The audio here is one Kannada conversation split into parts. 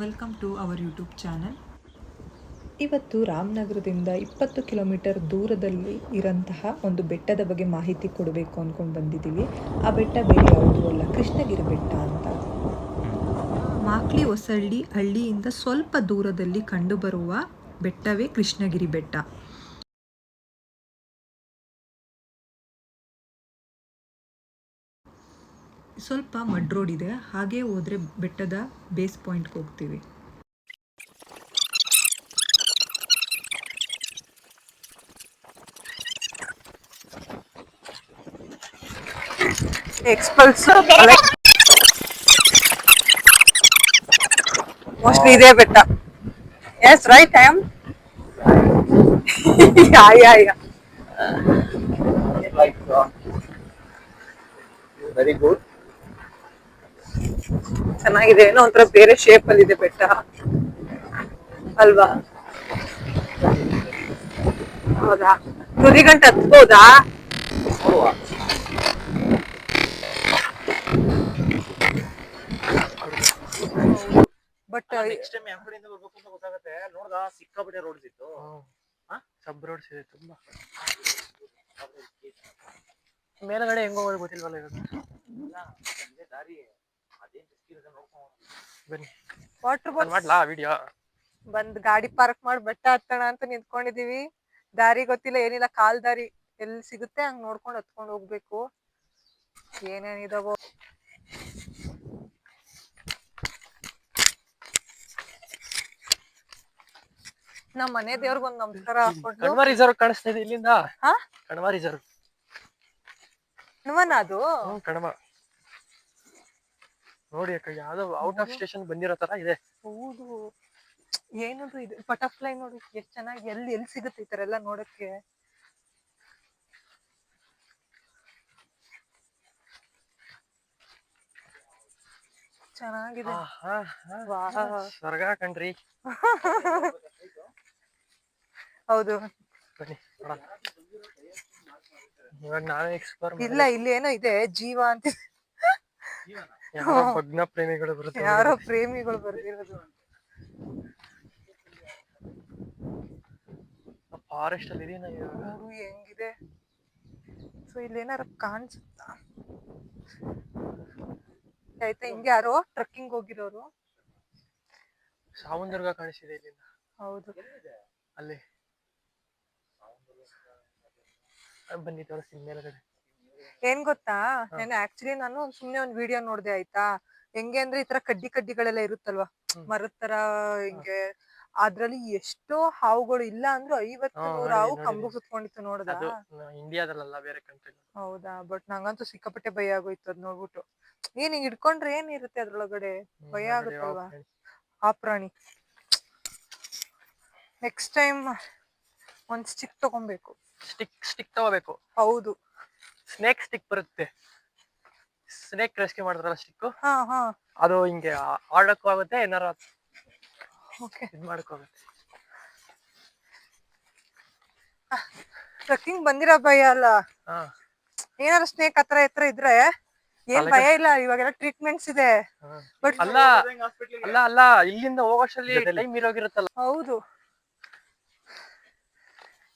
Welcome to our YouTube channel ಇವತ್ತು ರಾಮನಗರದಿಂದ ಇಪ್ಪತ್ತು ಕಿಲೋಮೀಟರ್ ದೂರದಲ್ಲಿ ಇರೋಂತಹ ಒಂದು ಬೆಟ್ಟದ ಬಗ್ಗೆ ಮಾಹಿತಿ ಕೊಡಬೇಕು ಅಂದ್ಕೊಂಡು ಬಂದಿದ್ದೀವಿ. ಆ ಬೆಟ್ಟ ಬೇರೆ ಯಾವುದೂ ಅಲ್ಲ ಕೃಷ್ಣಗಿರಿ ಬೆಟ್ಟ ಅಂತ. ಮಾಕ್ಲಿ ಹೊಸಳ್ಳಿ ಹಳ್ಳಿಯಿಂದ ಸ್ವಲ್ಪ ದೂರದಲ್ಲಿ ಕಂಡುಬರುವ ಬೆಟ್ಟವೇ ಕೃಷ್ಣಗಿರಿ ಬೆಟ್ಟ. ಸ್ವಲ್ಪ ಮಡ್ ರೋಡ್ ಇದೆ ಹಾಗೆ ಹೋದ್ರೆ ಬೆಟ್ಟದ ಬೇಸ್ ಪಾಯಿಂಟ್ಗೆ ಹೋಗ್ತೀವಿ. ಮೋಸ್ಟ್ಲಿ ಇದೇ ಬೆಟ್ಟ. Yes right I am ya ya ya like very good. ಚೆನ್ನಾಗಿದೆ ಏನೋ ಒಂಥರ ಬೇರೆ ಶೇಪ್ ಅಲ್ಲಿ ಇದೆ ಬೆಟ್ಟ. ಅಲ್ವಾ? ಹೌದಾ? ತುದಿ ಗಂಟೆ ಹತ್ಬೋದಾ? ಬಟ್ ನೆಕ್ಸ್ಟ್ ಟೈಮ್ ಯಾವ ಕಡೆಯಿಂದ ಬರ್ಬೇಕು ಅಂತ ಗೊತ್ತಾಗುತ್ತೆ. ನೋಡ್ದ ಸಿಕ್ಕಾಪಟ್ಟೆ ರೋಡ್ಸ್ ಇತ್ತು. ಸಬ್ ರೋಡ್ಸ್ ಇದೆ ತುಂಬಾ. ಮೇಲ್ಗಡೆ ಹೆಂಗೋ ಹೋಗೋದು ಗೊತ್ತಿಲ್ವಲ್ಲ ಇವಾಗ? ದಾರಿ ಅದೇನ್ ರಿಸ್ಕ್ ಇರುತ್ತೆ ನೋಡ್ಕೊಂಡು ಬನ್ನಿ ವಾಟರ್ ನಾನ್ ಬಾಟಲ್ ಮಾಡ್ಲಾ ವಿಡಿಯೋ ಬಂದ್ ಗಾಡಿ ಪಾರ್ಕ್ ಮಾಡಿ ಬೆಟ್ಟ ಹತ್ತಣ ಅಂತ ನಿಂತ್ಕೊಂಡಿದೀವಿ. ದಾರಿ ಗೊತ್ತಿಲ್ಲ ಏನಿಲ್ಲ ಕಾಲ್ ದಾರಿ. ಎಲ್ ಸಿಗುತ್ತೆ ಹಂಗ್ ನೋಡ್ಕೊಂಡು ಹತ್ಕೊಂಡು ಹೋಗ್ಬೇಕು. ಏನೇನಿದಾವೋ ನಮ್ ಮನೆ ದೇವ್ರಿಗೊಂದ್ ನಮಸ್ಕಾರ ಹಾಕೊಂಡು ಕಣ್ವ ರಿಸರ್ವ್ ಕಾಣಿಸ್ತಾ ಇದೆ ಇಲ್ಲಿಂದ? ಹಾ? ಕಣ್ವ ರಿಸರ್ವ್ ಹನುಮನ ಅದು? ಹ್ಮ್ ಕಣ್ವ ನೋಡಿ ಅಕ್ಕ ಯಾವ್ದೋ ಔಟ್ ಆಫ್ ಸ್ಟೇಷನ್ ಬಂದಿರೋ ತರ ಇದೆ. ಹೌದು. ಏನದು ಇದು. ಬಟರ್ಫ್ಲೈ ನೋಡಿ ಎಷ್ಟು ಚೆನ್ನಾಗಿ ಎಲ್ಲಿ ಎಲ್ಲಿ ಸಿಗುತ್ತೆ ಈ ತರ ಎಲ್ಲ ನೋಡಕ್ಕೆ? ಚೆನ್ನಾಗಿದೆ. ಸ್ವರ್ಗ ಕಣ್ರಿ. ಹೌದು. ಬನ್ನಿ. ಇವಾಗ ನಾವೇ ಎಕ್ಸ್ಪ್ಲೋರ್ ಇಲ್ಲ ಇಲ್ಲಿ ಏನೋ ಇದೆ ಜೀವ ಅಂತ ಯಾರೋ ಭಗ್ನ ಪ್ರೇಮಿಗಳು ಬರುತ್ತೆ ಯಾರೋ ಪ್ರೇಮಿಗಳು ಬರ್ದಿರೋದು ಫಾರೆಸ್ಟ್ ಅಲ್ಲಿ ಇದೀನ ನೋಡು ಹೆಂಗಿದೆ? ಸೊ ಇಲ್ಲಿ ಏನಾರ ಕಾಣಿಸುತ್ತಾ? ಆಯ್ತಾ ಹಿಂಗೆ ಯಾರೋ ಟ್ರಕ್ಕಿಂಗ್ ಹೋಗಿರೋರು? ಸಾವಂದುರ್ಗ ಕಾಣಿಸಿದೆ ಇಲ್ಲಿಂದ. ಹೌದು. ಅಲ್ಲಿ. ಬನ್ನಿ ತೋರಿಸ್ತೀನಿ ಮೇಲ್ಗಡೆ ಏನ್ ಗೊತ್ತಾ? ನಾನು ಆಕ್ಚುಲಿ ನಾನು ಸುಮ್ನೆ ಒಂದ್ ವಿಡಿಯೋ ನೋಡ್ದೆ ಆಯ್ತಾ? ಹೆಂಗೆ ಅಂದ್ರೆ ಈ ತರ ಕಡ್ಡಿ ಕಡ್ಡಿಗಳೆಲ್ಲ ಇರುತ್ತಲ್ವಾ? ಮರದ ತರ ಹಿಂಗೆ. ಅದ್ರಲ್ಲಿ ಎಷ್ಟೋ ಹಾವುಗಳು ಇಲ್ಲ ಅಂದ್ರೂ ಐವತ್ತು ನೂರು ಹಾವು ಕಂಬು. ಸುತ್ಕೊಂಡಿತ್ತು ನೋಡ್ದ? ಇಂಡಿಯಾದಲ್ಲ ಬೇರೆ ಕಂಟ್ರಿ ಹೌದಾ? ಬಟ್ ನಂಗಂತೂ ಸಿಕ್ಕಾಪಟ್ಟೆ ಭಯ ಆಗೋಯ್ತು ಅದ್ ನೋಡ್ಬಿಟ್ಟು. ಏನ್ ಹಿಂಗ್ ಇಟ್ಕೊಂಡ್ರೆ ಏನ್ ಇರುತ್ತೆ ಅದ್ರೊಳಗಡೆ? ಭಯ ಆಗುತ್ತಲ್ವಾ? ಆ ಪ್ರಾಣಿ. ನೆಕ್ಸ್ಟ್ ಟೈಮ್ ಒಂದ್ ಸ್ಟಿಕ್ ತಗೊಬೇಕು. ಸ್ಟಿಕ್ ಸ್ಟಿಕ್ ತಗೋಬೇಕು. ಹೌದು. ಸ್ನೇಕ್ ಸ್ಟಿಕ್ ಬರುತ್ತೆ. ಸ್ನೇಕ್ ರೆಸ್ಕ್ಯೂ ಮಾಡಿದ್ರಲ್ಲ ಸ್ಟಿಕ್ ಹಾ ಹಾ. ಅದು ಹಿಂಗೆ ಆಡಕ್ಕೂ ಆಗುತ್ತೆ ಏನಾರ ಓಕೆ ಇದ್ ಮಾಡಕ್ಕೂ ಆಗುತ್ತೆ. ಟ್ರಕ್ಕಿಂಗ್ ಬಂದಿರೋ ಭಯ ಅಲ್ಲ? ಹಾ. ಏನಾರ ಸ್ನೇಕ್ ಹತ್ರ ಹತ್ರ ಇದ್ರೆ ಏನ್ ಭಯ ಇಲ್ಲ ಇವಾಗೆಲ್ಲ ಟ್ರೀಟ್ಮೆಂಟ್ಸ್ ಇದೆ. ಬಟ್ ಅಲ್ಲ ಅಲ್ಲ ಅಲ್ಲ ಇಲ್ಲಿಂದ ಹೋಗೋಷ್ಟಲ್ಲಿ ಟೈಮ್ ಇರೋಗಿರುತ್ತಲ್ಲ. ಹೌದು.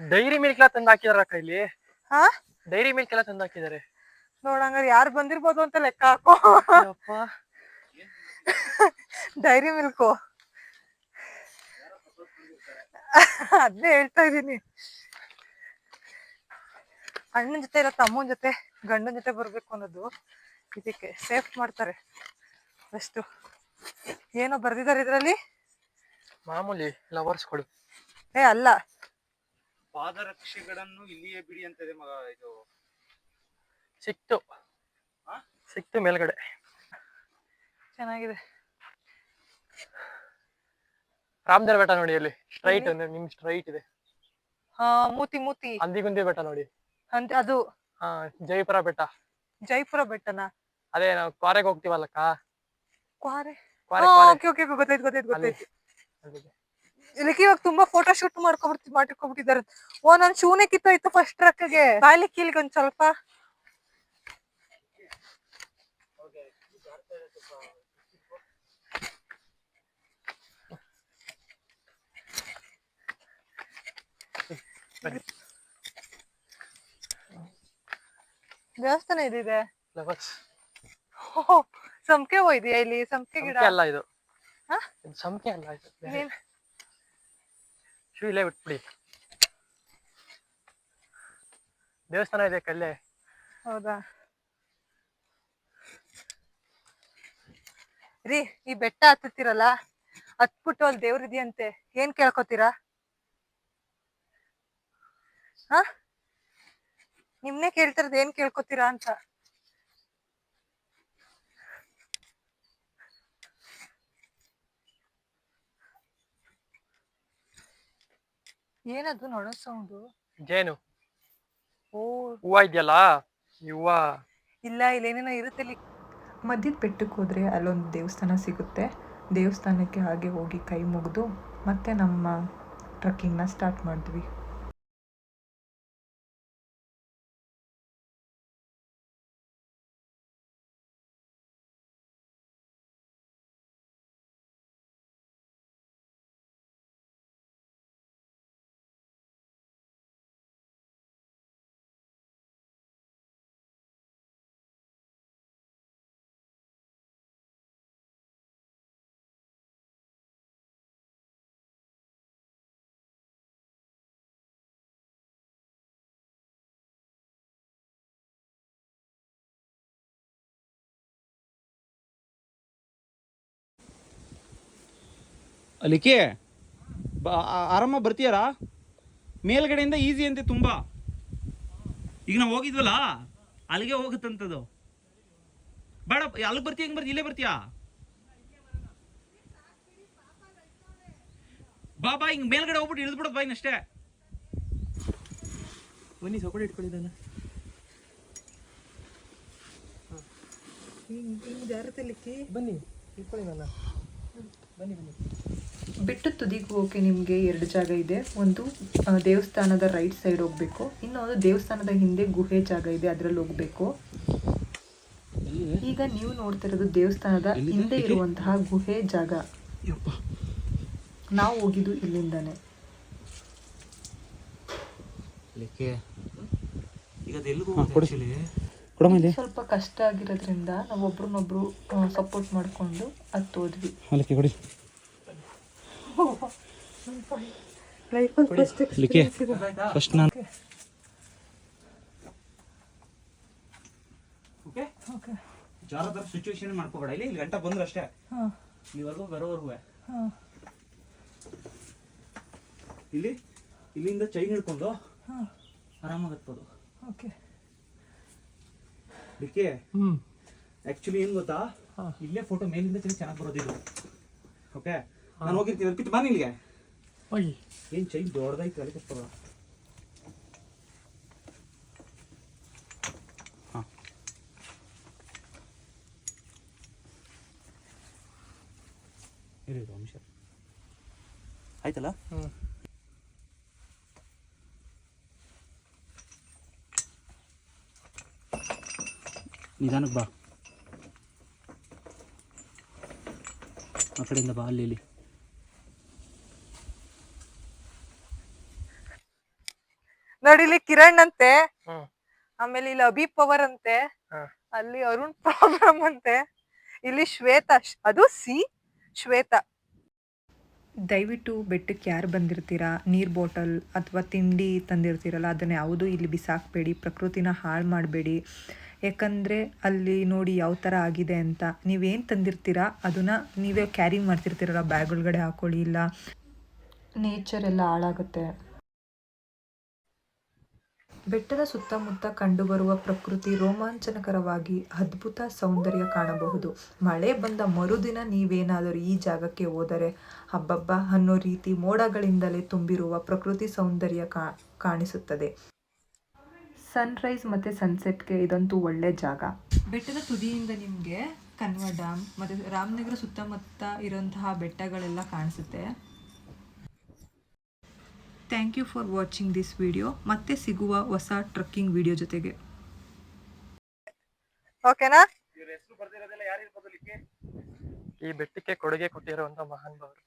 ಡೈರಿ ಮಿಲ್ಕ್ ಎಲ್ಲ ತಂದು ಹಾಕಿದಾರ ಕೈಲಿ ಹಾ? ಡೈರಿ ಮಿಲ್ಕ್ ಎಲ್ಲ ತಂದು ಹಾಕಿದ್ದಾರೆ. ನೋಡಂಗಾರೆ ಯಾರು ಬಂದಿರ್ಬೋದು ಅಂತ ಲೆಕ್ಕ ಹಾಕೋ. Dairy Milk. ಅದ್ನೇ ಹೇಳ್ತಾ ಇದೀನಿ ಅಣ್ಣನ ಜೊತೆ ಇಲ್ಲ ತಮ್ಮನ ಜೊತೆ ಗಂಡನ ಜೊತೆ ಬರ್ಬೇಕು ಅನ್ನೋದು ಇದಕ್ಕೆ ಸೇಫ್ ಮಾಡ್ತಾರೆ. ಅಷ್ಟು. ಏನೋ ಬರ್ದಿದ್ದಾರೆ ಇದ್ರಲ್ಲಿ? ಮಾಮೂಲಿ ಲವರ್ಸ್ಗಳು ಏ ಅಲ್ಲ. ಪಾದರಕ್ಷೆಗಳನ್ನು ಇಲ್ಲಿಯೇ ಬಿಡಿ ಅಂತ ಇದೆ ಮಗ ಇದು. ಸಿಕ್ತು ಸಿಕ್ತು ಮೇಲ್ಗಡೆ. ಚೆನ್ನಾಗಿದೆ. ರಾಮದೇವ್ ಬೆಟ್ಟ ನೋಡಿ ಅಲ್ಲಿ. ಸ್ಟ್ರೈಟ್ ನಿಮ್ ಸ್ಟ್ರೈಟ್ ಇದೆ. ಹಾ ಮೂತಿ ಮೂತಿ. ಅಂದಿಗುಂದಿ ಬೆಟ್ಟ ನೋಡಿ. ಅಂತ ಅದು. ಹಾ ಜೈಪುರ ಬೆಟ್ಟ. ಜೈಪುರ ಬೆಟ್ಟನ? ಅದೇ ನಾವು ಕ್ವಾರೆಗೆ ಹೋಗ್ತೀವಲ್ಲಕ್ಕ? ಕ್ವಾರೆ? ಕ್ವಾರೆ ಕ್ವಾರೆ. ಓಕೆ ಓಕೆ ಗೊತ್ತಾಯ್ತು ಗೊತ್ತಾಯ್ತು ಅಲ್ಲಿ. ಗೊತ್ತಾಯ್ತು. ಇದಕ್ಕೆ ಇವಾಗ ತುಂಬಾ ಫೋಟೋ ಶೂಟ್ ಮಾಡ್ಕೊಬಿಡ್ತಿ ಮಾಡಿರ್ಕೊಬಿಟ್ಟಿದ್ದಾರೆ ಓ ನನ್ ಶೂನೇ ಕಿತ್ತೋಯ್ತು ಫಸ್ಟ್ ಟ್ರಕ್ಗೆ ಬಾಯ್ಲಿ ಕೀಲ್ಗೆ ಒಂದ್ ಸ್ವಲ್ಪ. ದೇವಸ್ಥಾನ ಇದಿದೆ. ಸಂಕೆ ಹೋಯ್ದಿಯಾ ಇಲ್ಲಿ? ಸಂಕೆ ಗಿಡ? ಅಲ್ಲ ಇದು. ಸಂಕೆ ಅಲ್ಲ ಇದು. ಶೂ ಇಲ್ಲೇ ಬಿಟ್ಬಿಡಿ ದೇವಸ್ಥಾನ ಇದೆ ಕಲ್ಲೇ ಹೌದಾ? ರೀ, ಈ ಬೆಟ್ಟ ಹತ್ತುತ್ತೀರಲ್ಲ ಹತ್ಬಿಟ್ಟು ಅಲ್ಲಿ ದೇವ್ರ ಇದೆಯಂತೆ, ಏನ್ ಕೇಳ್ಕೊತೀರಾ? ಹಾ? ನಿಮ್ನೆ ಕೇಳ್ತಿರೋದು ಏನ್ ಕೇಳ್ಕೊತೀರಾ ಅಂತ. ಏನದು ನೊಣ ಸೌಂಡು ಜೇನು ಓ. ಹೂವ ಇದೆಯಲ್ಲ? ಈ ಹೂವ. ಇಲ್ಲ ಇಲ್ಲೇನೇನೋ ಇರುತ್ತೆ ಅಲ್ಲಿ ಮಧ್ಯದ ಬೆಟ್ಟಕ್ಕೆ ಹೋದ್ರೆ ಅಲ್ಲೊಂದು ದೇವಸ್ಥಾನ ಸಿಗುತ್ತೆ. ದೇವಸ್ಥಾನಕ್ಕೆ ಹಾಗೆ ಹೋಗಿ ಕೈ ಮುಗಿದು ಮತ್ತೆ ನಮ್ಮ ಟ್ರಕ್ಕಿಂಗ್ನ ಸ್ಟಾರ್ಟ್ ಮಾಡಿದ್ವಿ. ಆ- ಆರಾಮ ಬರ್ತೀಯಾರ? ಮೇಲ್ಗಡೆಯಿಂದ ಈಸಿ ಅಂತೆ ತುಂಬ. ಈಗ ನಾವು ಹೋಗಿದ್ವಲ್ಲ ಅಲ್ಲಿಗೆ ಹೋಗುತ್ತಂತದು ಬೇಡ ಅಲ್ಲಿಗೆ ಬರ್ತೀಯ ಹೆಂಗ್ ಬರ್ತೀಯ ಇಲ್ಲೇ ಬರ್ತೀಯಾ? ಬಾ ಬಾ ಹಿಂಗ್ ಮೇಲ್ಗಡೆ ಹೋಗ್ಬಿಟ್ಟು ಇಳಿದ್ಬಿಡೋದು ಬಾಯಿನ ಅಷ್ಟೇ. ಬನ್ನಿ ಸೊಕಡೆ ಇಟ್ಕೊಂಡಿದ್ದಾನೆ ಬನ್ನಿ ಇಟ್ಕೊಳ್ಳಿ ನನ್ನ. ಬನ್ನಿ ಬನ್ನಿ. ಬೆಟ್ಟದ ತುದಿಗೆ ಹೋಗೋಕ್ಕೆ ನಿಮಗೆ ಎರಡು ಜಾಗ ಇದೆ. ಒಂದು ದೇವಸ್ಥಾನದ ರೈಟ್ ಸೈಡ್ ಹೋಗಬೇಕು. ಇನ್ನೊಂದು ದೇವಸ್ಥಾನದ ಹಿಂದೆ ಗುಹೆ ಜಾಗ ಇದೆ ಅದರಲ್ಲಿ ಹೋಗಬೇಕು. ಈಗ ನೀವು ನೋಡ್ತಿರೋದು ದೇವಸ್ಥಾನದ ಹಿಂದೆ ಇರುವಂತಹ ಗುಹೆ ಜಾಗ. ನಾವು ಹೋಗಿದ್ದು ಇಲ್ಲಿಂದಾನೆ. ಸ್ವಲ್ಪ ಕಷ್ಟ ಆಗಿರೋದ್ರಿಂದ ನಾವು ಒಬ್ರನ್ನೊಬ್ರು ಸಪೋರ್ಟ್ ಮಾಡ್ಕೊಂಡು ಹತ್ತು ಲೈಫಲ್ಲಿ ಫಸ್ಟ್ ಫಸ್ಟ್ ನಾನು ಓಕೆ ಸಿಚುವೇಶನ್ ಮಾಡ್ಕೋಬೇಡ. ಇಲ್ಲಿ ಇಲ್ಲಿ ಗಂಟ ಬಂದ್ರೆ ಅಷ್ಟೇ. ಹಾಂ. ಇಲ್ಲಿವರೆಗೂ ಬರೋವರೆಗೂ. ಹಾಂ. ಇಲ್ಲಿ ಇಲ್ಲಿಂದ ಚೈನ್ ಹಿಡ್ಕೊಂಡು ಹಾಂ. ಆರಾಮಾಗಿ ಹತ್ಬೋದು ಓಕೆ ಅದಕ್ಕೆ ಹ್ಞೂ ಆಕ್ಚುಲಿ ಏನ್ ಗೊತ್ತಾ? ಹಾ. ಇಲ್ಲೇ ಫೋಟೋ ಮೇಲಿಂದ ಚೆನ್ನಾಗಿ ಬರೋದಿಲ್ಲ ಓಕೆ ನಾನು ಹೋಗಿರ್ತೀನಿ. ಅರ್ಪಿತ್ ಬಾ ಇಲ್ಲಿಗೆ ಹೋಗಿ ಏನ್ ಚೈನ್ ದೊಡ್ಡದಾಯ್ತು ಅಲ್ಲಿ ಇರಿ ಅಂಶ ಆಯ್ತಲ್ಲ? ಹ್ಞೂ ನಿಧಾನಕ್ಕೆ ಬಾ. ಆ ಕಡೆಯಿಂದ ಬಾ ಅಲ್ಲಿ ಇಲ್ಲಿ. ನೋಡಿ ಇಲ್ಲಿ ಕಿರಣ್ ಅಂತೆ. ಆಮೇಲೆ ಇಲ್ಲಿ ಅಭಿ ಪವರ್ ಅಂತೆ. ಅಲ್ಲಿ ಅರುಣ್ ಪ್ರಾಬ್ಲಮ್ ಅಂತೆ. ಇಲ್ಲಿ ಶ್ವೇತಾ ಶ್- ಅದು ಸಿ ಶ್ವೇತಾ. ದಯವಿಟ್ಟು ಬೆಟ್ಟಕ್ಕೆ ಯಾರು ಬಂದಿರ್ತೀರಾ? ನೀರು ಬಾಟಲ್ ಅಥವಾ ತಿಂಡಿ ತಂದಿರ್ತೀರಲ್ಲ ಅದನ್ನ ಯಾವುದೂ ಇಲ್ಲಿ ಬಿಸಾಕಬೇಡಿ ಪ್ರಕೃತಿನ ಹಾಳು ಮಾಡಬೇಡಿ. ಯಾಕಂದರೆ ಅಲ್ಲಿ ನೋಡಿ ಯಾವ ಥರ ಆಗಿದೆ ಅಂತ. ನೀವೇನು ತಂದಿರ್ತೀರಾ? ಅದನ್ನು ನೀವೇ ಕ್ಯಾರಿ ಮಾಡ್ತಿರ್ತೀರಲ್ಲ ಬ್ಯಾಗ್ ಒಳಗಡೆ ಹಾಕೊಳ್ಳಿ ಇಲ್ಲ. ನೇಚರ್ ಎಲ್ಲ ಹಾಳಾಗುತ್ತೆ. ಬೆಟ್ಟದ ಸುತ್ತಮುತ್ತ ಕಂಡುಬರುವ ಪ್ರಕೃತಿ ರೋಮಾಂಚನಕರವಾಗಿ ಅದ್ಭುತ ಸೌಂದರ್ಯ ಕಾಣಬಹುದು. ಮಳೆ ಬಂದ ಮರುದಿನ ನೀವೇನಾದರೂ ಈ ಜಾಗಕ್ಕೆ ಹೋದರೆ ಹಬ್ಬಬ್ಬ ಅನ್ನೋ ರೀತಿ ಮೋಡಗಳಿಂದಲೇ ತುಂಬಿರುವ ಪ್ರಕೃತಿ ಸೌಂದರ್ಯ ಕಾಣಿಸುತ್ತದೆ. ಸನ್ರೈಸ್ ಮತ್ತು ಸನ್ಸೆಟ್ಗೆ ಇದಂತೂ ಒಳ್ಳೆ ಜಾಗ. ಬೆಟ್ಟದ ತುದಿಯಿಂದ ನಿಮಗೆ ಕನ್ವ ಡ್ಯಾಮ್ ಮತ್ತು ರಾಮನಗರ ಸುತ್ತಮುತ್ತ ಇರುವಂತಹ ಬೆಟ್ಟಗಳೆಲ್ಲ ಕಾಣಿಸುತ್ತೆ. Thank you for watching this video ಮತ್ತೆ ಸಿಗುವ ಹೊಸ ಟ್ರಕ್ಕಿಂಗ್ ವಿಡಿಯೋ ಜೊತೆಗೆ. ಓಕೆನಾ ಈ ಬೆಟ್ಟಕ್ಕೆ ಕೊಡುಗೆ ಕೊಟ್ಟಿರುವಂತ ಮಹಾನ್ ಭಾವರು.